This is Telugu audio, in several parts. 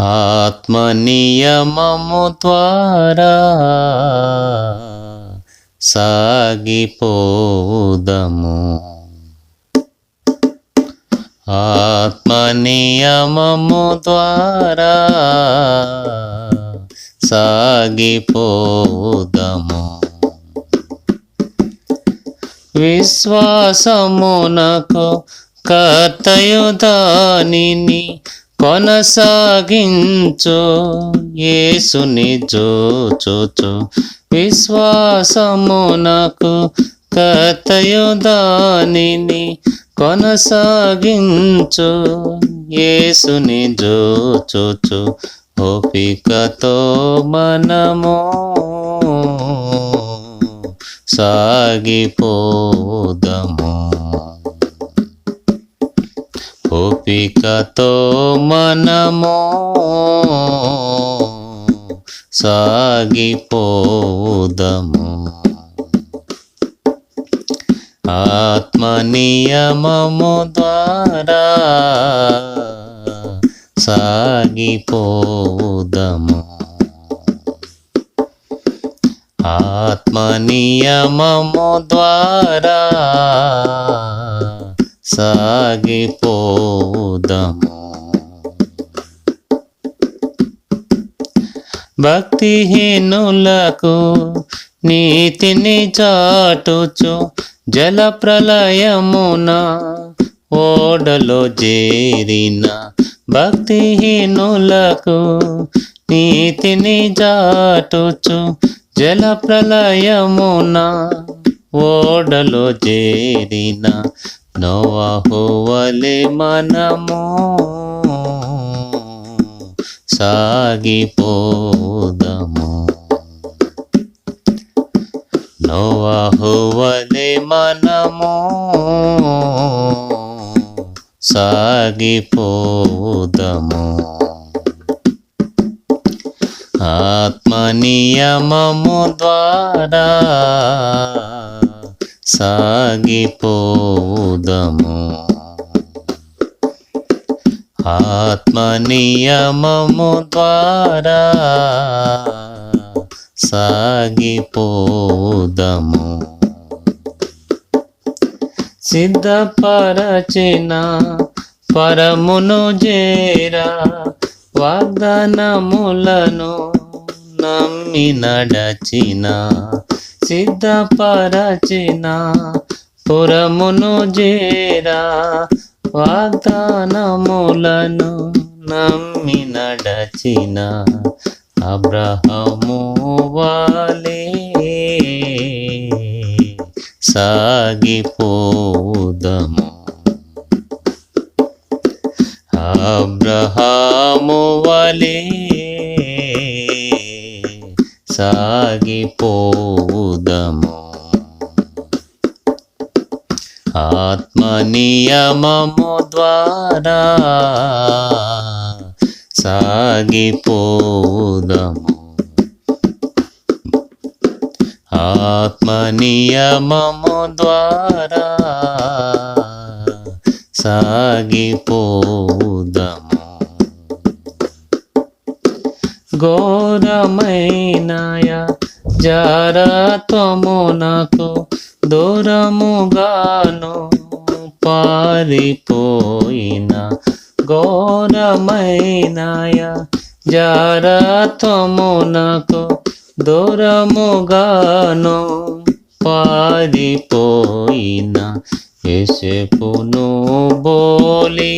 ఆత్మనియమము ద్వారా సాగిపోదము. ఆత్మనియమము ద్వారా సాగిపోదము. విశ్వాసమునకు కర్తయు కొనసాగించో యేసుని జోచోచు. విశ్వాసమునకు కర్తయు దానిని కొనసాగించు యేసుని జోచోచు. ఓపికతో మనము సాగిపోదము. ఓపికతో మనము సాగిపోదము. ఆత్మనియమము ద్వారా సాగిపోదము. ఆత్మనియమము ద్వారా సాగిపోదము భక్తిహీనులకు నీతిని చాటుచు జల ప్రళయమున ఓడలో చేరిన భక్తిహీనులకు నీతిని చాటుచు జల ప్రళయమున ఓడలో చేరిన నోవహువలే మనము సాగిపోదము. నోవహువలే మనము సాగిపోదము. ఆత్మనియమము ద్వారా సాగిపోదము. ఆత్మనియమము ద్వారా సాగిపోదము. సిద్ధపరచిన పరమును చేరా వాగ్దానములను నమ్మి నడచిన సిద్ధపరచిన పురమును జేరా వాగ్దానములను నమ్మి నడచిన అబ్రహము వాలే. సాగిపోదము. అబ్రహాము వలే. సాగిపోదము ఆత్మనియమము ద్వారా సాగిపోదము. ఆత్మనియమము ద్వారా సాగిపోదము. ఘోరమైనాయా జారత్వమునకు దూరముగాను పారిపోయిన ఘోరమైనయ జారత్వమునకు దూరముగాను పారిపోయిన ఎసెపును బోలి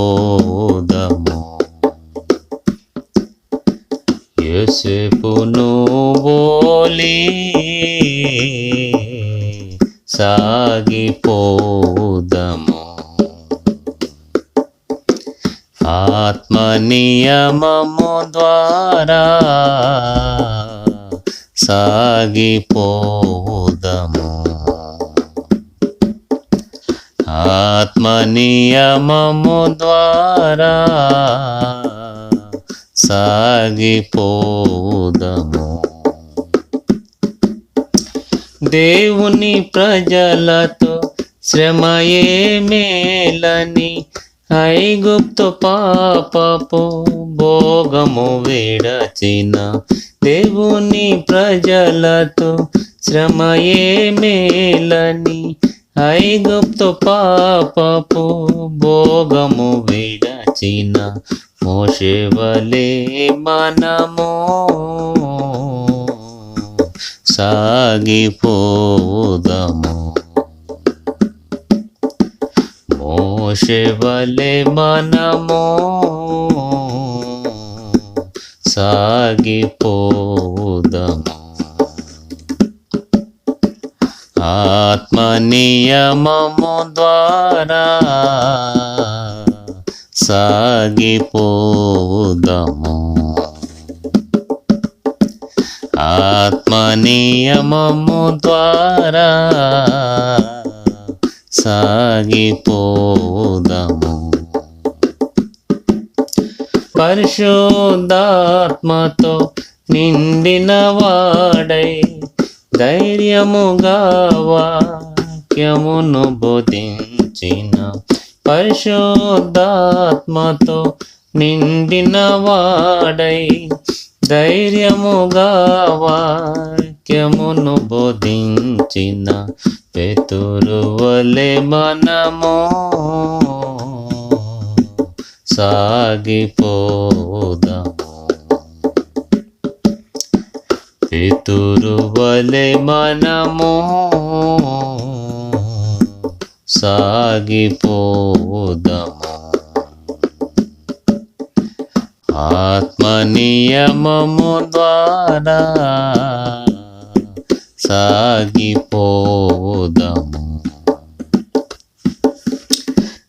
సాగిపోదము. ఎసెపును బోలి సాగిపోదము. ఆత్మనియమము ద్వారా సాగిపోదము. ఆత్మనియమము ద్వారా సాగిపోదము. దేవుని ప్రజలతో శ్రమయే మేలని ఐగుప్తు పాపపు భోగము విడచిన దేవుని ప్రజలతో శ్రమయే మేలని ఐగుప్తు పాపపు భోగము విడచిన మోషేవలే మనము సాగిపోదము. మోషేవలే మనము సాగిపోదము. ఆత్మ నియమము ద్వారా సాగిపోదము ఆత్మ నియమము ద్వారా సాగిపోదము పరిశుద్ధాత్మతో నిండిన వాడై ధైర్యముగా వాక్యమును బోధించిన పరిశుద్ధాత్మతో నిండిన వాడై ధైర్యముగా వాక్యమును బోధించిన పెతురువలే మనము సాగిపోదాము పితురువలే మనము సాగిపోదము. ఆత్మ నియమము ద్వారా సాగిపోదము.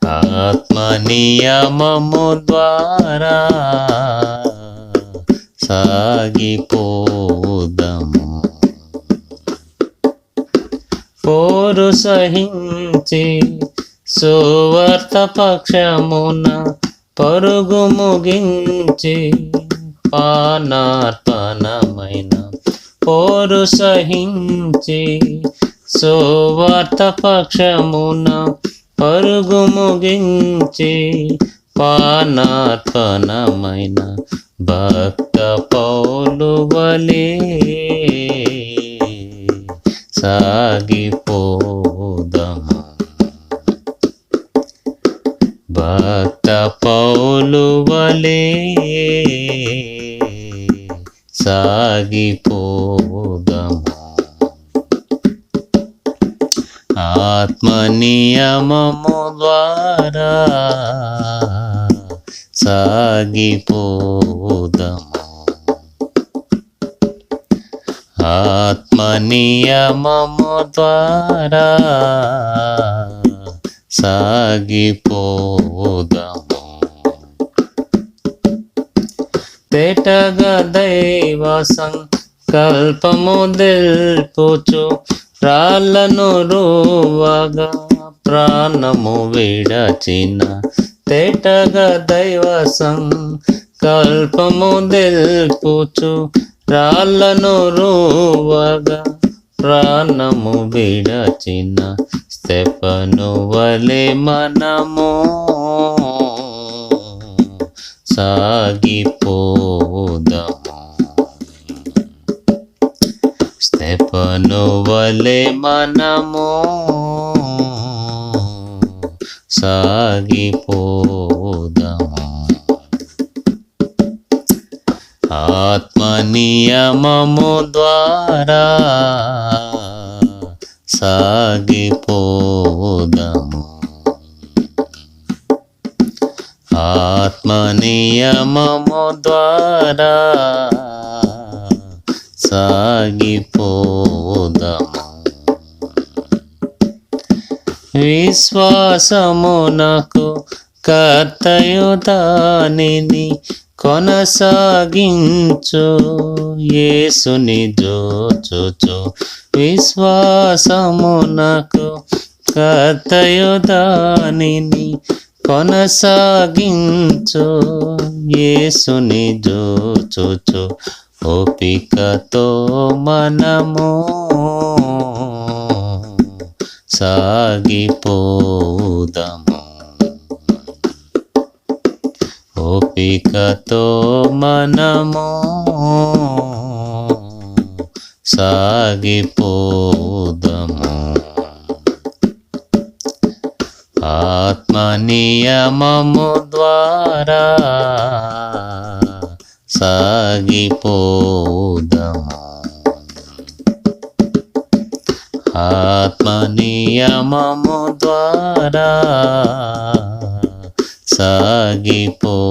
ఆత్మ నియమము ద్వారా సాగిపోదము పోరు సహించి సువర్త పక్షమున పరుగు ముగించి పానార్పణమైన పోరు సహించి సువార్త పక్షమున పరుగు ముగించి పానార్పణమైన భక్త పౌలు వలే సాగిపోదము? భక్త పౌలు వలే సాగిపోదము? ఆత్మ నియమము ద్వారా సాగిపోదము ఆత్మ నియమము ద్వారా సాగిపోదము. తేటగా దైవ సంకల్పము దిల్పుచు రాళ్ళను రువగా ప్రాణము విడచిన తేటగా దైవసం కల్పము తెలుపుచు రాళ్ళను రూవగా ప్రాణము విడచిన స్తెపను వలె మనము సాగిపోదము. స్తెపను వలె మనము సాగిపోదము? ఆత్మ నియమము ద్వారా సాగిపోదము? ఆత్మ నియమము ద్వారా సాగిపోదము? విశ్వాసమునకు కర్తయు దానిని కొనసాగించు. యేసుని జోచుచు విశ్వాసమునకు కర్తయు దానిని కొనసాగించు. యేసుని జోచుచు ఓపికతో మనము సాగిపోదము. ఓపికతో మనము సాగిపోదము. ఆత్మ నియమము ద్వారా సాగిపోదము. నియమము ద్వారా సాగిపోదము.